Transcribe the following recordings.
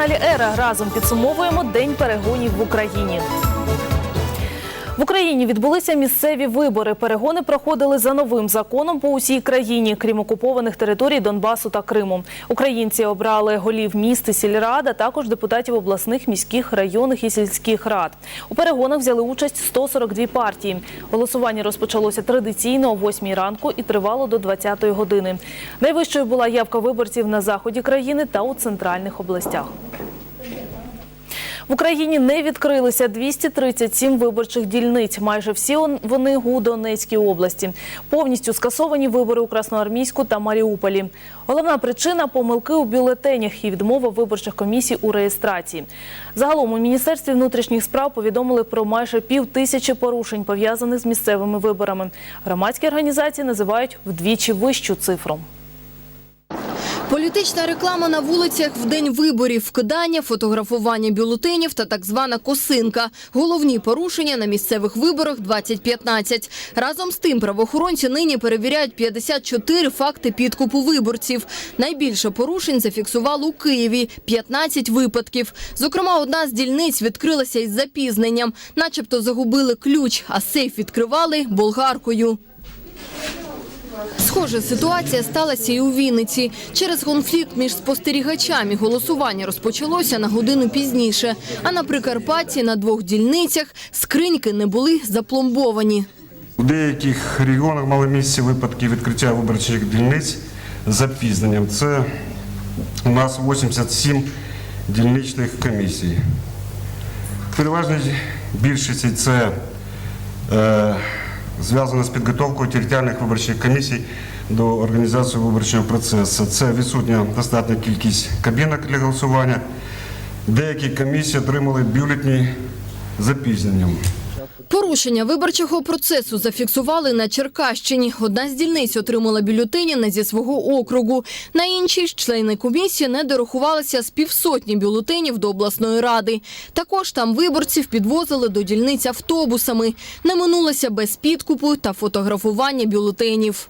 телеканалі Ера разом підсумовуємо день перегонів в Україні. В Україні відбулися місцеві вибори. Перегони проходили за новим законом по усій країні, крім окупованих територій Донбасу та Криму. Українці обрали голів міст і сільрад, а також депутатів обласних, міських, районних і сільських рад. У перегонах взяли участь 142 партії. Голосування розпочалося традиційно о 8 ранку і тривало до 20 години. Найвищою була явка виборців на заході країни та у центральних областях. В Україні не відкрилися 237 виборчих дільниць. Майже всі вони у Донецькій області. Повністю скасовані вибори у Красноармійську та Маріуполі. Головна причина помилки у бюлетенях і відмова виборчих комісій у реєстрації. Загалом у міністерстві внутрішніх справ повідомили про майже пів тисячі порушень пов'язаних з місцевими виборами. Громадські організації називають вдвічі вищу цифру. Політична реклама на вулицях в день виборів, вкидання, фотографування бюлетенів та так звана косинка. Головні порушення на місцевих виборах 2015. Разом з тим правоохоронці нині перевіряють 54 факти підкупу виборців. Найбільше порушень зафіксували у Києві – 15 випадків. Зокрема, одна з дільниць відкрилася із запізненням. Начебто загубили ключ, а сейф відкривали болгаркою. Схожа ситуація сталася і у Вінниці. Через конфлікт між спостерігачами голосування розпочалося на годину пізніше. А на Прикарпатті на двох дільницях скриньки не були запломбовані. У деяких регіонах мали місце випадки відкриття виборчих дільниць з запізненням. Це у нас 87 дільничних комісій. В переважній більшості це е, зв'язано з підготовкою територіальних виборчих комісій до організації виборчого процесу. Це відсутня достатня кількість кабінок для голосування. Деякі комісії отримали бюлетні запізненням. Порушення виборчого процесу зафіксували на Черкащині. Одна з дільниць отримала бюлетені не зі свого округу. На іншій члени комісії не дорахувалися з півсотні бюлетенів до обласної ради. Також там виборців підвозили до дільниць автобусами. Не минулося без підкупу та фотографування бюлетенів.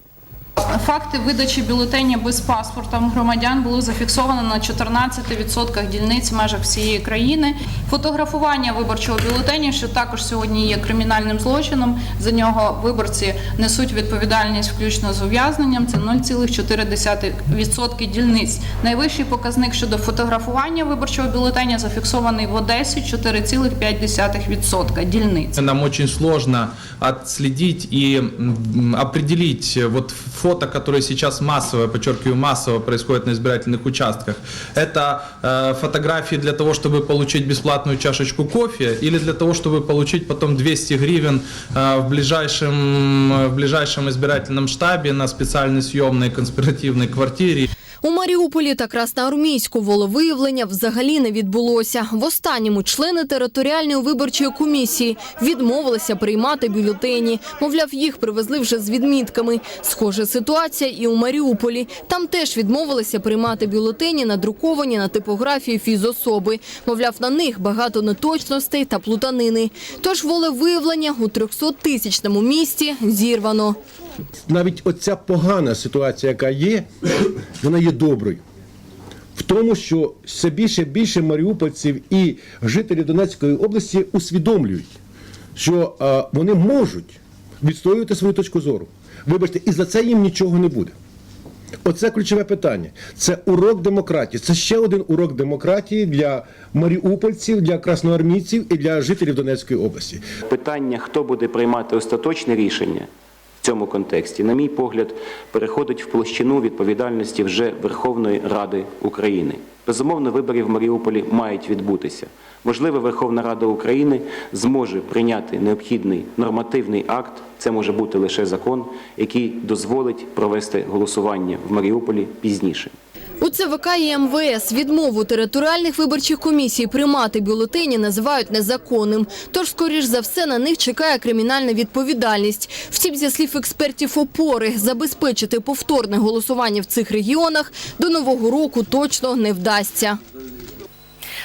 Факти видачі бюлетенів без паспорта громадян були зафіксовані на 14% дільниць в межах всієї країни. Фотографування виборчого бюлетеня, що також сьогодні є кримінальним злочином. За нього виборці несуть відповідальність включно з ув'язненням. Це 0,4% дільниць. Найвищий показник щодо фотографування виборчого бюлетеня зафіксований в Одесі 4,5% дільниць. Нам очень сложно отследить и м, определить вот фото, которые сейчас массово, подчеркиваю, массово происходят на избирательных участках. Это э, фотографии для того, чтобы получить бесплатную чашечку кофе или для того, чтобы получить потом 200 гривен э, в ближайшем, в ближайшем избирательном штабе на специальной съемной конспиративной квартире. У Маріуполі та Красноармійську волевиявлення взагалі не відбулося. В останньому члени територіальної виборчої комісії відмовилися приймати бюлетені. Мовляв, їх привезли вже з відмітками. Схожа ситуація і у Маріуполі. Там теж відмовилися приймати бюлетені, надруковані на типографії фізособи. Мовляв, на них багато неточностей та плутанини. Тож волевиявлення у 300-тисячному місті зірвано. навіть оця погана ситуація, яка є, вона є доброю. В тому, що все більше і більше маріупольців і жителів Донецької області усвідомлюють, що вони можуть відстоювати свою точку зору. Вибачте, і за це їм нічого не буде. Оце ключове питання. Це урок демократії. Це ще один урок демократії для маріупольців, для красноармійців і для жителів Донецької області. Питання, хто буде приймати остаточне рішення в цьому контексті, на мій погляд, переходить в площину відповідальності вже Верховної Ради України. Безумовно, вибори в Маріуполі мають відбутися. Можливо, Верховна Рада України зможе прийняти необхідний нормативний акт. Це може бути лише закон, який дозволить провести голосування в Маріуполі пізніше. У ЦВК і МВС відмову територіальних виборчих комісій приймати бюлетені називають незаконним. Тож, скоріш за все, на них чекає кримінальна відповідальність. Втім, зі слів експертів опори, забезпечити повторне голосування в цих регіонах до нового року точно не вдасться.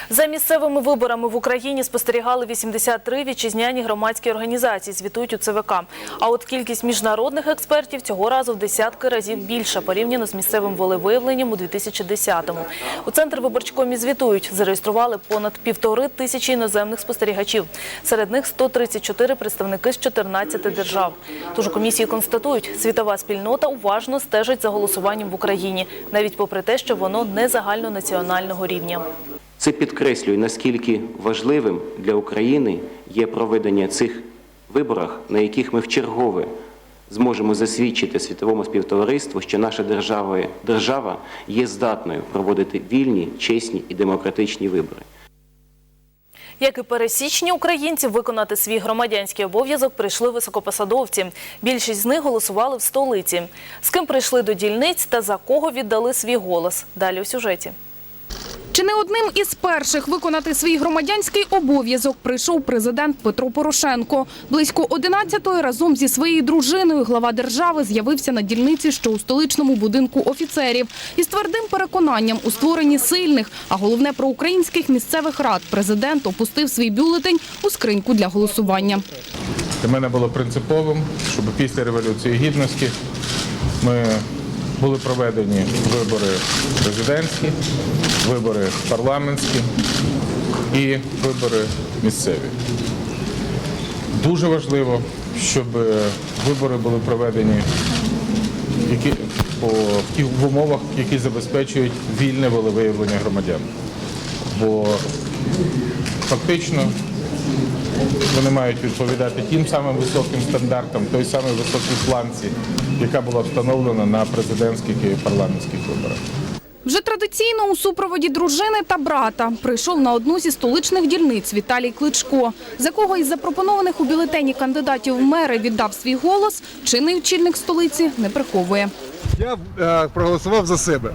За місцевими виборами в Україні спостерігали 83 вітчизняні громадські організації, звітують у ЦВК. А от кількість міжнародних експертів цього разу в десятки разів більша порівняно з місцевим волевиявленням у 2010-му. У центр виборчкомі звітують, зареєстрували понад півтори тисячі іноземних спостерігачів. Серед них 134 представники з 14 держав. Тож у комісії констатують, світова спільнота уважно стежить за голосуванням в Україні, навіть попри те, що воно не загальнонаціонального рівня. Це підкреслює, наскільки важливим для України є проведення цих виборах, на яких ми вчергове зможемо засвідчити світовому співтовариству, що наша держава, держава є здатною проводити вільні, чесні і демократичні вибори. Як і пересічні українці, виконати свій громадянський обов'язок прийшли високопосадовці. Більшість з них голосували в столиці. З ким прийшли до дільниць та за кого віддали свій голос? Далі у сюжеті. Чи не одним із перших виконати свій громадянський обов'язок прийшов президент Петро Порошенко. Близько 11-ї разом зі своєю дружиною глава держави з'явився на дільниці, що у столичному будинку офіцерів. Із твердим переконанням у створенні сильних, а головне проукраїнських місцевих рад президент опустив свій бюлетень у скриньку для голосування. Для мене було принциповим, щоб після Революції Гідності ми були проведені вибори президентські, вибори парламентські і вибори місцеві. Дуже важливо, щоб вибори були проведені які, по, в умовах, які забезпечують вільне волевиявлення громадян. Бо фактично вони мають відповідати тим самим високим стандартам, той самій високій планці, яка була встановлена на президентських і парламентських виборах. Вже традиційно у супроводі дружини та брата прийшов на одну зі столичних дільниць Віталій Кличко, за кого із запропонованих у бюлетені кандидатів в мери віддав свій голос, чинний очільник столиці не приховує. Я е, проголосував за себе.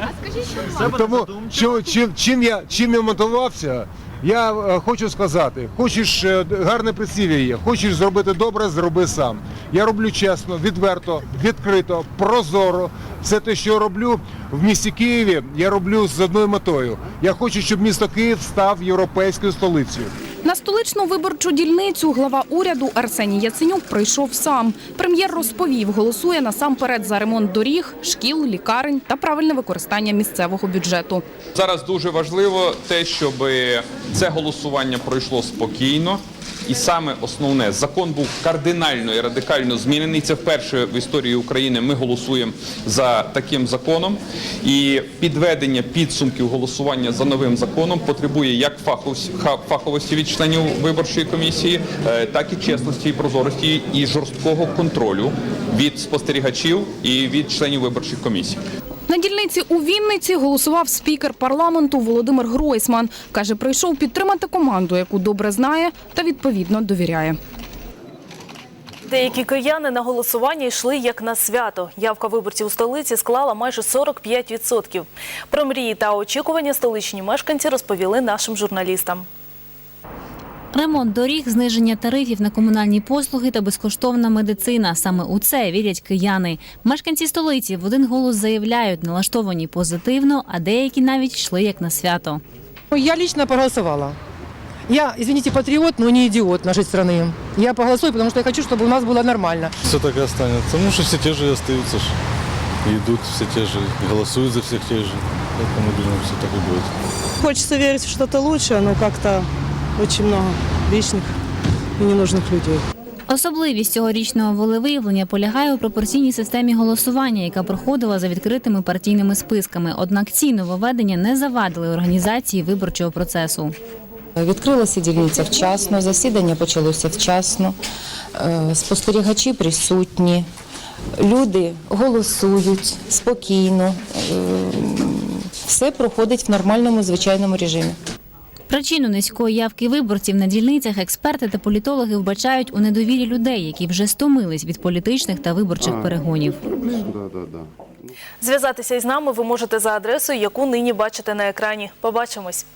А скажіть, що Тому що, чим, чим, я, чим я мотивувався, я е, хочу сказати, хочеш е, гарне прислів'я є, хочеш зробити добре, зроби сам. Я роблю чесно, відверто, відкрито, прозоро. Все те, що роблю в місті Києві, я роблю з одною метою. Я хочу, щоб місто Київ став європейською столицею. На столичну виборчу дільницю глава уряду Арсеній Яценюк прийшов сам. Прем'єр розповів, голосує насамперед за ремонт доріг, шкіл, лікарень та правильне використання місцевого бюджету. Зараз дуже важливо те, щоб це голосування пройшло спокійно. І саме основне, закон був кардинально і радикально змінений. Це вперше в історії України ми голосуємо за таким законом. І підведення підсумків голосування за новим законом потребує як фаховості, від членів виборчої комісії, е, так і чесності і прозорості і жорсткого контролю від спостерігачів і від членів виборчих комісій. На дільниці у Вінниці голосував спікер парламенту Володимир Гройсман. Каже, прийшов підтримати команду, яку добре знає та відповідно довіряє. Деякі кияни на голосування йшли як на свято. Явка виборців у столиці склала майже 45%. Про мрії та очікування столичні мешканці розповіли нашим журналістам. Ремонт доріг, зниження тарифів на комунальні послуги та безкоштовна медицина. Саме у це вірять кияни. Мешканці столиці в один голос заявляють, налаштовані позитивно, а деякі навіть йшли як на свято. Я лично проголосовала. Я, извините, патриот, но не идиот нашей страны. Я поголосую, потому что я хочу, чтобы у нас было нормально. Все так и останется. Потому что все те же и остаются. ж. И идут все те же, и голосуют за всех тех же. Поэтому, думаю, все так и будет. Хочется верить в что-то лучшее, но как-то очень много лишних и ненужных людей. Особливість цьогорічного волевиявлення полягає у пропорційній системі голосування, яка проходила за відкритими партійними списками. Однак ці нововведення не завадили організації виборчого процесу. Відкрилася дільниця вчасно, засідання почалося вчасно, е, спостерігачі присутні, люди голосують спокійно, е, все проходить в нормальному звичайному режимі. Причину низької явки виборців на дільницях експерти та політологи вбачають у недовірі людей, які вже стомились від політичних та виборчих перегонів. Зв'язатися із нами ви можете за адресою, яку нині бачите на екрані. Побачимось.